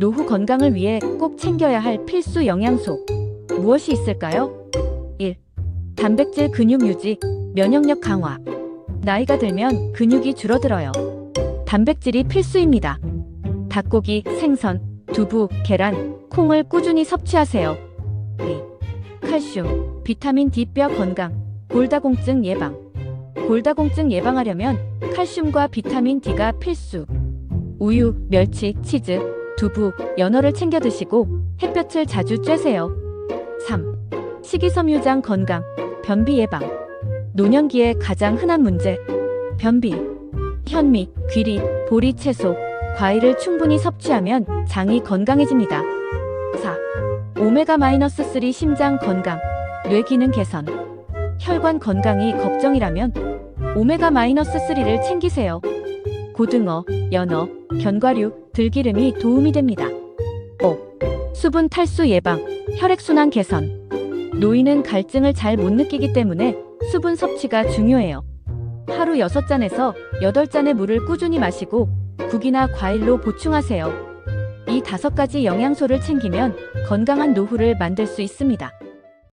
노후 건강을 위해 꼭 챙겨야 할 필수 영양소. 무엇이 있을까요? 1. 단백질 근육 유지, 면역력 강화. 나이가 들면 근육이 줄어들어요. 단백질이 필수입니다. 닭고기, 생선, 두부, 계란, 콩을 꾸준히 섭취하세요. 2. 칼슘, 비타민 D 뼈 건강, 골다공증 예방. 골다공증 예방하려면 칼슘과 비타민 D가 필수. 우유, 멸치, 치즈, 두부, 연어를 챙겨 드시고 햇볕을 자주 쬐세요. 3. 식이섬유장 건강, 변비 예방. 노년기에 가장 흔한 문제. 변비. 현미, 귀리, 보리 채소, 과일을 충분히 섭취하면 장이 건강해집니다. 4. 오메가-3 심장 건강, 뇌 기능 개선. 혈관 건강이 걱정이라면 오메가-3를 챙기세요. 고등어, 연어, 견과류, 들기름이 도움이 됩니다. 5. 수분 탈수 예방, 혈액순환 개선. 노인은 갈증을 잘 못 느끼기 때문에 수분 섭취가 중요해요. 하루 6잔에서 8잔의 물을 꾸준히 마시고 국이나 과일로 보충하세요. 이 다섯 가지 영양소를 챙기면 건강한 노후를 만들 수 있습니다.